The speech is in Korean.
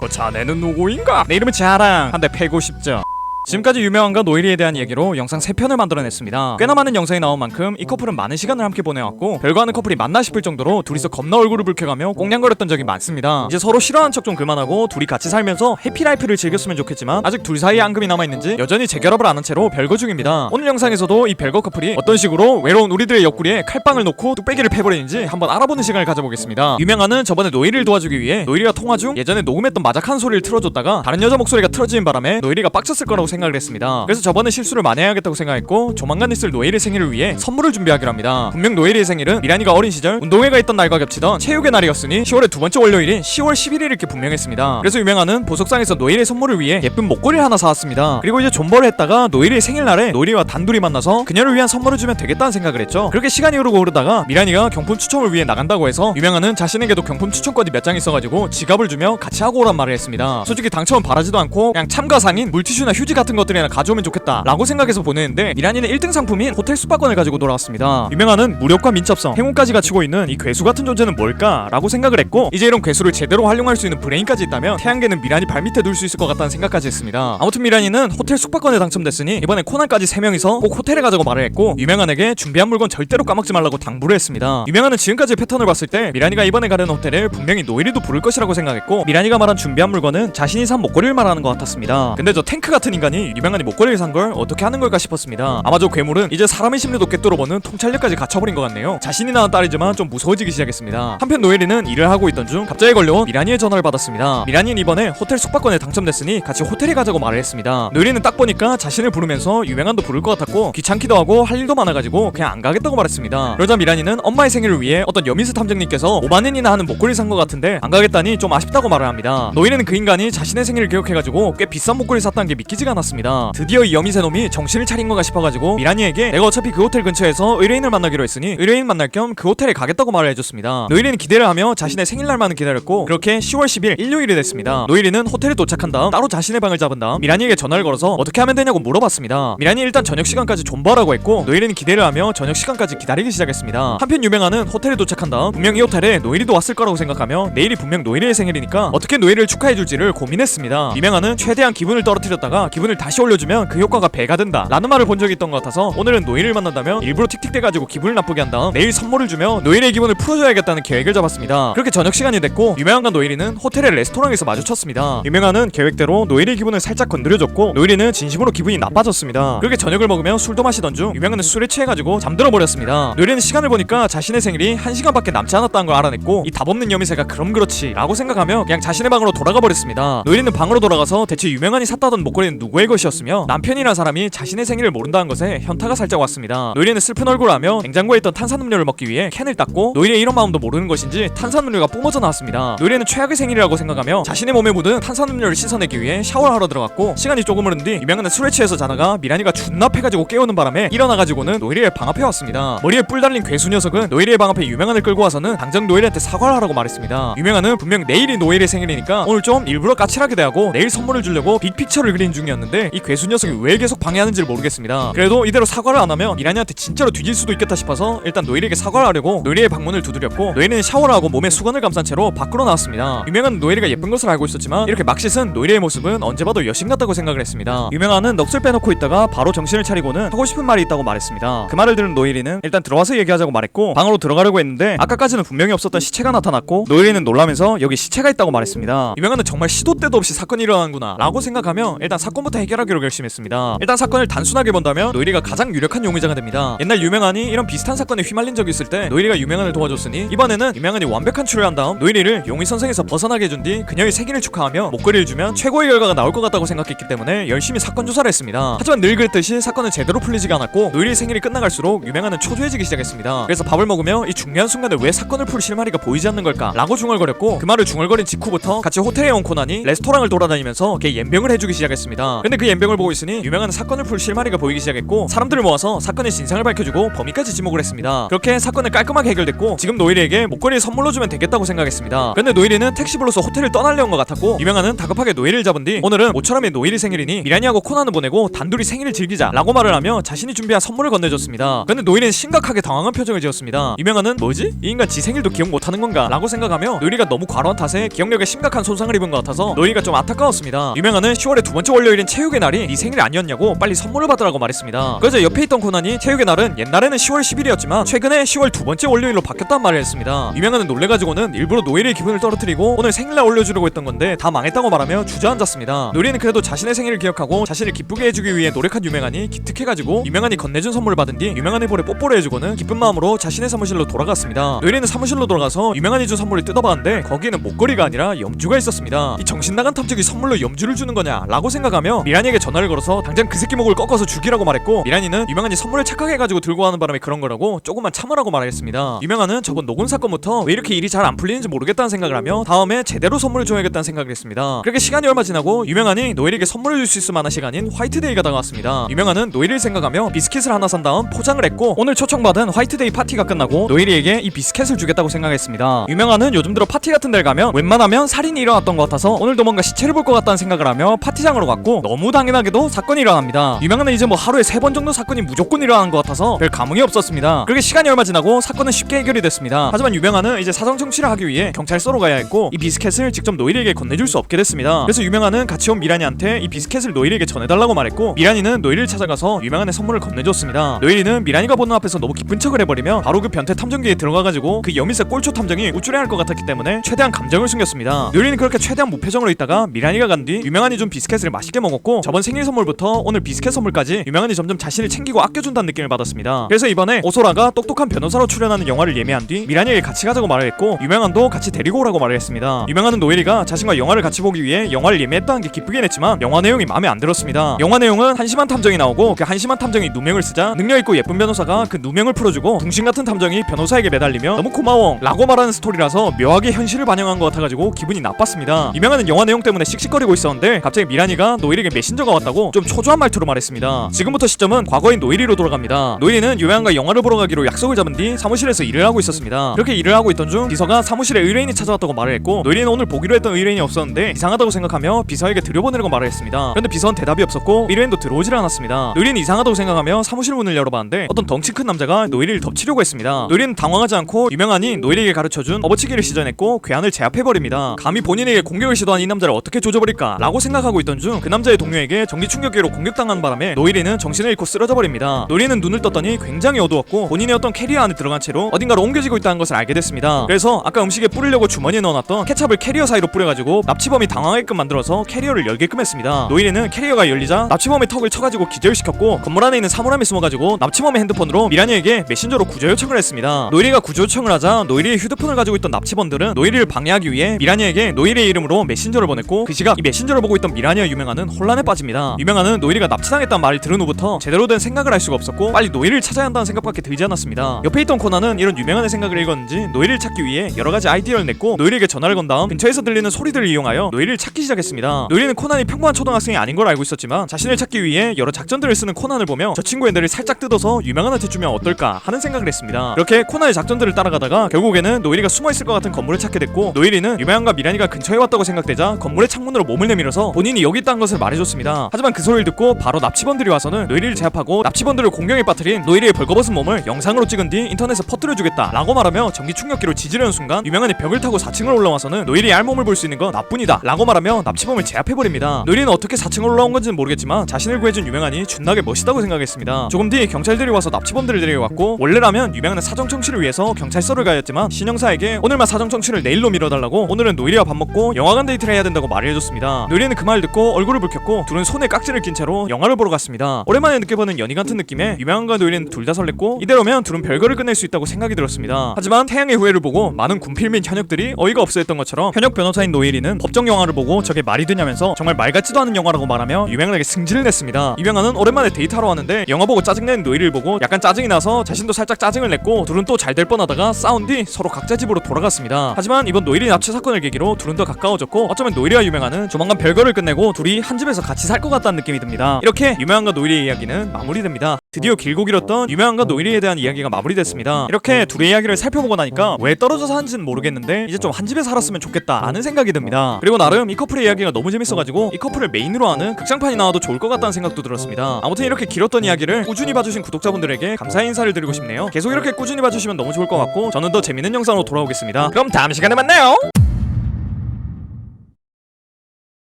그 자네는 누구인가? 내 이름은 자랑 한대 패고 싶죠 지금까지 유명한가 노일이에 대한 얘기로 영상 3편을 만들어냈습니다. 꽤나 많은 영상이 나온 만큼 이 커플은 많은 시간을 함께 보내왔고 별거 하는 커플이 맞나 싶을 정도로 둘이서 겁나 얼굴을 붉혀가며 꽁냥거렸던 적이 많습니다. 이제 서로 싫어하는 척 좀 그만하고 둘이 같이 살면서 해피라이프를 즐겼으면 좋겠지만 아직 둘 사이에 앙금이 남아있는지 여전히 재결합을 안 한 채로 별거 중입니다. 오늘 영상에서도 이 별거 커플이 어떤 식으로 외로운 우리들의 옆구리에 칼빵을 놓고 뚝배기를 패버리는지 한번 알아보는 시간을 가져보겠습니다. 유명한은 저번에 노일이를 도와주기 위해 노일이가 통화 중 예전에 녹음했던 마작한 소리를 틀어줬다가 다른 여자 목소리가 틀어지는 바람에 노일이가 빡쳤을 거라고 생각을 했습니다. 그래서 저번에 실수를 만회해야겠다고 생각했고 조만간 있을 노일의 생일을 위해 선물을 준비하기로 합니다. 분명 노일의 생일은 미란이가 어린 시절 운동회가 있던 날과 겹치던 체육의 날이었으니 10월의 두 번째 월요일인 10월 11일 이렇게 분명했습니다. 그래서 유명한은 보석상에서 노일의 선물을 위해 예쁜 목걸이를 하나 사왔습니다. 그리고 이제 존버를 했다가 노일의 생일날에 노일이와 단둘이 만나서 그녀를 위한 선물을 주면 되겠다는 생각을 했죠. 그렇게 시간이 흐르고 흐르다가 미란이가 경품 추첨을 위해 나간다고 해서 유명한은 자신에게도 경품 추첨권이 몇 장 있어가지고 지갑을 주며 같이 하고 오란 말을 했습니다. 솔직히 당첨은 바라지도 않고 그냥 참가상인 물티슈나 휴지 같은 것들이나 가져오면 좋겠다 라고 생각해서 보냈는데 미란이는 1등 상품인 호텔 숙박권을 가지고 돌아왔습니다. 유명한은 무력과 민첩성, 행운까지 갖추고 있는 이 괴수 같은 존재는 뭘까? 라고 생각을 했고 이제 이런 괴수를 제대로 활용할 수 있는 브레인까지 있다면 태양계는 미란이 발밑에 둘 수 있을 것 같다는 생각까지 했습니다. 아무튼 미란이는 호텔 숙박권에 당첨됐으니 이번에 코난까지 3명이서 꼭 호텔에 가자고 말을 했고 유명한에게 준비한 물건 절대로 까먹지 말라고 당부를 했습니다. 유명한은 지금까지의 패턴을 봤을 때 미란이가 이번에 가려는 호텔을 분명히 노일이도 부를 것이라고 생각했고 미란이가 말한 준비한 물건은 자신이 산 목걸이를 말하는 것 같았습니다. 근데 저 탱크 같은 인간 이 유명한이 목걸이를 산 걸 어떻게 하는 걸까 싶었습니다. 아마 저 괴물은 이제 사람의 심리도 꿰뚫어보는 통찰력까지 갖춰버린 것 같네요. 자신이 낳은 딸이지만 좀 무서워지기 시작했습니다. 한편 노엘이는 일을 하고 있던 중 갑자기 걸려온 미란이의 전화를 받았습니다. 미란이는 이번에 호텔 숙박권에 당첨됐으니 같이 호텔에 가자고 말을 했습니다. 노엘이는 딱 보니까 자신을 부르면서 유명한도 부를 것 같았고 귀찮기도 하고 할 일도 많아가지고 그냥 안 가겠다고 말했습니다. 그러자 미란이는 엄마의 생일을 위해 어떤 여미스 탐정님께서 5만 엔이나 하는 목걸이 산 것 같은데 안 가겠다니 좀 아쉽다고 말을 합니다. 노엘이는 그 인간이 자신의 생일을 기억해가지고 꽤 비싼 목걸이 샀다는 게 믿기지가 않 았습니다. 드디어 이 여미새 놈이 정신을 차린 건가 싶어가지고 미란이에게 내가 어차피 그 호텔 근처에서 의뢰인을 만나기로 했으니 의뢰인 만날 겸 그 호텔에 가겠다고 말을 해줬습니다. 노일이는 기대를 하며 자신의 생일날만은 기다렸고 그렇게 10월 10일 일요일이 됐습니다. 노일이는 호텔에 도착한 다음 따로 자신의 방을 잡은 다음 미란이에게 전화를 걸어서 어떻게 하면 되냐고 물어봤습니다. 미란이 일단 저녁 시간까지 존버하라고 했고 노일이는 기대를 하며 저녁 시간까지 기다리기 시작했습니다. 한편 유명한은 호텔에 도착한 다음 분명 이 호텔에 노일이도 왔을 거라고 생각하며 내일이 분명 노일이의 생일이니까 어떻게 노일을 축하해줄지를 고민했습니다. 유명한은 최대한 기분을 떨어뜨렸다가 기분을 다시 올려주면 그 효과가 배가 된다 라는 말을 본 적이 있던 것 같아서 오늘은 노일을 만난다면 일부러 틱틱대가지고 기분을 나쁘게 한 다음 내일 선물을 주며 노일의 기분을 풀어줘야겠다는 계획을 잡았습니다. 그렇게 저녁 시간이 됐고 유명한과 노일이는 호텔의 레스토랑에서 마주쳤습니다. 유명한은 계획대로 노일의 기분을 살짝 건드려줬고 노일이는 진심으로 기분이 나빠졌습니다. 그렇게 저녁을 먹으며 술도 마시던 중 유명한은 술에 취해가지고 잠들어 버렸습니다. 노일이는 시간을 보니까 자신의 생일이 한 시간밖에 남지 않았다는 걸 알아냈고 이 답없는 여미새가 그럼 그렇지 라고 생각하며 그냥 자신의 방으로 돌아가 버렸습니다. 노일이는 방으로 돌아가서 대체 유명한이 샀다던 목걸이는 누구의 것이었으며 남편이란 사람이 자신의 생일을 모른다는 것에 현타가 살짝 왔습니다. 노일이는 슬픈 얼굴을 하며 냉장고에 있던 탄산음료를 먹기 위해 캔을 닦고 노일의 이런 마음도 모르는 것인지 탄산음료가 뿜어져 나왔습니다. 노일이는 최악의 생일이라고 생각하며 자신의 몸에 묻은 탄산음료를 씻어내기 위해 샤워를 하러 들어갔고 시간이 조금 흐른 뒤 유명한은 술에 취해서 자다가 미란이가 존나 패가지고 깨우는 바람에 일어나가지고는 노일이의 방 앞에 왔습니다. 머리에 뿔 달린 괴수 녀석은 노일이의 방 앞에 유명한을 끌고 와서는 당장 노일이한테 사과를 하라고 말했습니다. 유명한은 분명 내일이 노일의 생일이니까 오늘 좀 일부러 까칠하게 대하고 내일 선물을 주려고 빅픽처를 그린 중이었는데 이 괴수 녀석이 왜 계속 방해하는지를 모르겠습니다. 그래도 이대로 사과를 안 하면 미란이한테 진짜로 뒤질 수도 있겠다 싶어서 일단 노일에게 사과를 하려고 노일의 방문을 두드렸고 노일은 샤워를 하고 몸에 수건을 감싼 채로 밖으로 나왔습니다. 유명한 노일이가 예쁜 것을 알고 있었지만 이렇게 막 씻은 노일의 모습은 언제 봐도 여신 같다고 생각을 했습니다. 유명한은 넋을 빼놓고 있다가 바로 정신을 차리고는 하고 싶은 말이 있다고 말했습니다. 그 말을 들은 노일이는 일단 들어와서 얘기하자고 말했고 방으로 들어가려고 했는데 아까까지는 분명히 없었던 시체가 나타났고 노일이는 놀라면서 여기 시체가 있다고 말했습니다. 유명한은 정말 시도 때도 없이 사건이 일어나는구나 라고 생각하며 일단 사건부터 해결하기로 결심했습니다. 일단 사건을 단순하게 본다면 노일이가 가장 유력한 용의자가 됩니다. 옛날 유명한이 이런 비슷한 사건에 휘말린 적이 있을 때 노일이가 유명한을 도와줬으니 이번에는 유명한이 완벽한 추리를 한 다음 노일이를 용의 선생에서 벗어나게 해준 뒤 그녀의 생일을 축하하며 목걸이를 주면 최고의 결과가 나올 것 같다고 생각했기 때문에 열심히 사건 조사를 했습니다. 하지만 늘 그랬듯이 사건은 제대로 풀리지가 않았고 노일이의 생일이 끝나갈수록 유명한은 초조해지기 시작했습니다. 그래서 밥을 먹으며 이 중요한 순간에 왜 사건을 풀 실마리가 보이지 않는 걸까? 라고 중얼거렸고 그 말을 중얼거린 직후부터 같이 호텔에 온 코난이 레스토랑을 돌아다니면서 걔 연병을 해주기 시작했습니다. 근데 그 연병을 보고 있으니 유명한 사건을 풀 실마리가 보이기 시작했고 사람들을 모아서 사건의 진상을 밝혀주고 범인까지 지목을 했습니다. 그렇게 사건은 깔끔하게 해결됐고 지금 노일이에게 목걸이를 선물로 주면 되겠다고 생각했습니다. 근데 노일이는 택시 불러서 호텔을 떠나려는 것 같았고 유명한은 다급하게 노일을 잡은 뒤 오늘은 모처럼의 노일이 생일이니 미라니하고 코나는 보내고 단둘이 생일을 즐기자 라고 말을 하며 자신이 준비한 선물을 건네줬습니다. 근데 노일이는 심각하게 당황한 표정을 지었습니다. 유명한은 뭐지? 이 인간 지 생일도 기억 못하는 건가? 라고 생각하며 노일이가 너무 과로한 탓에 기억력에 심각한 손상을 입은 것 같아서 노일이가 좀 안타까웠습니다. 유명한은 10월의 두 번째 월요일인 체육의 날이 네 생일 아니었냐고 빨리 선물을 받으라고 말했습니다. 그래서 옆에 있던 코난이 체육의 날은 옛날에는 10월 10일이었지만 최근에 10월 두 번째 월요일로 바뀌었단 말을 했습니다. 유명한은 놀래가지고는 일부러 노일의 기분을 떨어뜨리고 오늘 생일날 올려주려고 했던 건데 다 망했다고 말하며 주저앉았습니다. 노일이는 그래도 자신의 생일을 기억하고 자신을 기쁘게 해주기 위해 노력한 유명한이 기특해가지고 유명한이 건네준 선물을 받은 뒤 유명한의 볼에 뽀뽀를 해주고는 기쁜 마음으로 자신의 사무실로 돌아갔습니다. 노일이는 사무실로 돌아가서 유명한이 준 선물을 뜯어봤는데 거기에는 목걸이가 아니라 염주가 있었습니다. 이 정신 나간 탐정이 선물로 염주를 주는 거냐라고 생각하며 미란이에게 전화를 걸어서 당장 그 새끼 목을 꺾어서 죽이라고 말했고 미란이는 유명한이 선물을 착각해가지고 들고 가는 바람에 그런 거라고 조금만 참으라고 말했습니다. 유명한은 저번 녹음 사건부터 왜 이렇게 일이 잘 안 풀리는지 모르겠다는 생각을 하며 다음에 제대로 선물을 줘야겠다는 생각을 했습니다. 그렇게 시간이 얼마 지나고 유명한이 노엘에게 선물을 줄 수 있을 만한 시간인 화이트데이가 다가왔습니다. 유명한은 노엘을 생각하며 비스킷을 하나 산 다음 포장을 했고 오늘 초청받은 화이트데이 파티가 끝나고 노엘이에게 이 비스킷을 주겠다고 생각했습니다. 유명한은 요즘 들어 파티 같은 데를 가면 웬만하면 살인이 일어났던 것 같아서 오늘도 뭔가 시체를 볼 것 같다는 생각을 하며 파티장으로 갔고 너무 당연하게도 사건이 일어납니다. 유명한은 이제 뭐 하루에 세 번 정도 사건이 무조건 일어나는 것 같아서 별 감흥이 없었습니다. 그렇게 시간이 얼마 지나고 사건은 쉽게 해결이 됐습니다. 하지만 유명한은 이제 사정 청취를 하기 위해 경찰서로 가야 했고 이 비스켓을 직접 노일에게 건네줄 수 없게 됐습니다. 그래서 유명한은 같이 온 미란이한테 이 비스켓을 노일에게 전해달라고 말했고 미란이는 노일을 찾아가서 유명한의 선물을 건네줬습니다. 노일이는 미란이가 보는 앞에서 너무 기쁜 척을 해버리며 바로 그 변태 탐정기에 들어가가지고 그 여미새 꼴초 탐정이 우쭐해할 것 같았기 때문에 최대한 감정을 숨겼습니다. 노일이는 그렇게 최대한 무표정으로 있다가 미란이가 간 뒤 유명한이 준 비스켓을 맛있게 먹었고 저번 생일 선물부터 오늘 비스켓 선물까지 유명한이 점점 자신을 챙기고 아껴준다는 느낌을 받았습니다. 그래서 이번에 오소라가 똑똑한 변호사로 출연하는 영화를 예매한 뒤 미란이에게 같이 가자고 말을 했고 유명한도 같이 데리고 오라고 말을 했습니다. 유명한은 노엘이가 자신과 영화를 같이 보기 위해 영화를 예매했다는 게 기쁘긴 했지만 영화 내용이 마음에 안 들었습니다. 영화 내용은 한심한 탐정이 나오고 그 한심한 탐정이 누명을 쓰자 능력 있고 예쁜 변호사가 그 누명을 풀어주고 둥신 같은 탐정이 변호사에게 매달리며 너무 고마워 라고 말하는 스토리라서 묘하게 현실을 반영한 것 같아가지고 기분이 나빴습니다. 유명한은 영화 내용 때문에 씩씩거리고 있었는데 갑자기 미란이가 노엘에게 메신저가 왔다고 좀 초조한 말투로 말했습니다. 지금부터 시점은 과거인 노엘이로 돌아갑니다. 노엘이는 유명한과 영화를 보러 가기로 약속을 잡은 뒤 사무실에서 일을 하고 있었습니다. 그렇게 일을 하고 있던 중 비서가 사무실에 의뢰인이 찾아왔다고 말을 했고 노엘이는 오늘 보기로 했던 의뢰인이 없었는데 이상하다고 생각하며 비서에게 들여보내라고 말을 했습니다. 그런데 비서는 대답이 없었고 의뢰인도 들어오질 않았습니다. 노엘이는 이상하다고 생각하며 사무실 문을 열어봤는데 어떤 덩치 큰 남자가 노엘이를 덮치려고 했습니다. 노엘이는 당황하지 않고 유명한이 노엘에게 가르쳐준 업어치기를 시전했고 괴한을 제압해버립니다. 감히 본인에게 공격을 시도한 이 남자를 어떻게 조져버릴까 라고 생각하고 있던 중 그 남자의 동료에게 전기 충격기로 공격당한 바람에 노엘이는 정신을 잃고 쓰러져 버립니다. 노엘이는 눈을 떴더니 굉장히 어두웠고 본인의 어떤 캐리어 안에 들어간 채로 어딘가로 옮겨지고 있다는 것을 알게 됐습니다. 그래서 아까 음식에 뿌리려고 주머니에 넣어놨던 케찹을 캐리어 사이로 뿌려가지고 납치범이 당황하게끔 만들어서 캐리어를 열게끔 했습니다. 노엘이는 캐리어가 열리자 납치범의 턱을 쳐가지고 기절시켰고 건물 안에 있는 사물함에 숨어가지고 납치범의 핸드폰으로 미란이에게 메신저로 구조 요청을 했습니다. 노엘이가 구조 요청을 하자 노엘이의 휴대폰을 가지고 있던 납치범들은 노엘이를 방해하기 위해 미란이에게 노엘이의 이름으로 메신저를 보냈고 그 시각 이 메신저를 보고 있던 미란이와 유명한은 혼란에 빠집니다. 유명한은 노엘이가 납치당했다는 말을 들은 후부터 제대로 된 생각을 할 수가 없었고 빨리 노엘이를 찾아야 한다는 생각밖에 들지 않았습니다. 옆에 있던 코나는 이런 유명한의 생각을 읽었는지 노엘이를 찾기 위해 여러 가지 아이디어를 냈고 노엘에게 전화를 건 다음 근처에서 들리는 소리들을 이용하여 노엘이를 찾기 시작했습니다. 노엘이는 코난이 평범한 초등학생이 아닌 걸 알고 있었지만 자신을 찾기 위해 여러 작전들을 쓰는 코난을 보며 저 친구의 뇌를 살짝 뜯어서 유명한한테 주면 어떨까 하는 생각을 했습니다. 그렇게 코난의 작전들을 따라가다가 결국에는 노엘이가 숨어 있을 것 같은 건물을 찾게 됐고 노엘이는 유명한과 미란이가 근처에 왔다고 생각되자 건물의 창문으로 몸을 내밀어서 본인이 여기 있다는 것을 말 해줬습니다. 하지만 그 소리를 듣고 바로 납치범들이 와서는 노엘이를 제압하고 납치범들을 공경에 빠뜨린 노엘이의 벌거벗은 몸을 영상으로 찍은 뒤 인터넷에 퍼뜨려주겠다 라고 말하며 전기 충격기로 지지려는 순간 유명한이 벽을 타고 4층을 올라와서는 노엘이의 알몸을 볼 수 있는 건 나뿐이다 라고 말하며 납치범을 제압해버립니다. 노엘이는 어떻게 4층을 올라온 건지는 모르겠지만 자신을 구해준 유명한이 존나게 멋있다고 생각했습니다. 조금 뒤 경찰들이 와서 납치범들을 데려왔고 원래라면 유명한은 사정 청취를 위해서 경찰서를 가였지만 신영사에게 오늘만 사정 청취를 내일로 미뤄달라고 오늘은 노엘이와 밥 먹고 영화관 데이트를 해야 된다고 말을 해줬습니다. 노엘이는 그 말 듣고 얼굴을 붉 혔고 둘은 손에 깍지를 낀 채로 영화를 보러 갔습니다. 오랜만에 느껴보는 연희 같은 느낌에 유명한과 노엘이는 둘다 설렜고 이대로면 둘은 별거를 끝낼 수 있다고 생각이 들었습니다. 하지만 태양의 후예를 보고 많은 군필 및 현역들이 어이가 없어 했던 것처럼 현역 변호사인 노엘이는 법정 영화를 보고 저게 말이 되냐면서 정말 말 같지도 않은 영화라고 말하며 유명한에게 승질을 냈습니다. 유명한은 오랜만에 데이트하러 왔는데 영화 보고 짜증내는 노엘이를 보고 약간 짜증이 나서 자신도 살짝 짜증을 냈고 둘은 또 잘 될 뻔하다가 싸운 뒤 서로 각자 집으로 돌아갔습니다. 하지만 이번 노엘이 납치 사건을 계기로 둘은 더 가까워졌고 어쩌면 노엘이와 유명한은 조만간 별거를 끝내고 둘이 한 집에 집에서 같이 살 것 같다는 느낌이 듭니다. 이렇게 유명한과 노일의 이야기는 마무리됩니다. 드디어 길고 길었던 유명한과 노일이에 대한 이야기가 마무리됐습니다. 이렇게 둘의 이야기를 살펴보고 나니까 왜 떨어져 사는지는 모르겠는데 이제 좀 한 집에 살았으면 좋겠다 하는 생각이 듭니다. 그리고 나름 이 커플의 이야기가 너무 재밌어가지고 이 커플을 메인으로 하는 극장판이 나와도 좋을 것 같다는 생각도 들었습니다. 아무튼 이렇게 길었던 이야기를 꾸준히 봐주신 구독자분들에게 감사의 인사를 드리고 싶네요. 계속 이렇게 꾸준히 봐주시면 너무 좋을 것 같고 저는 더 재밌는 영상으로 돌아오겠습니다. 그럼 다음 시간에 만나요.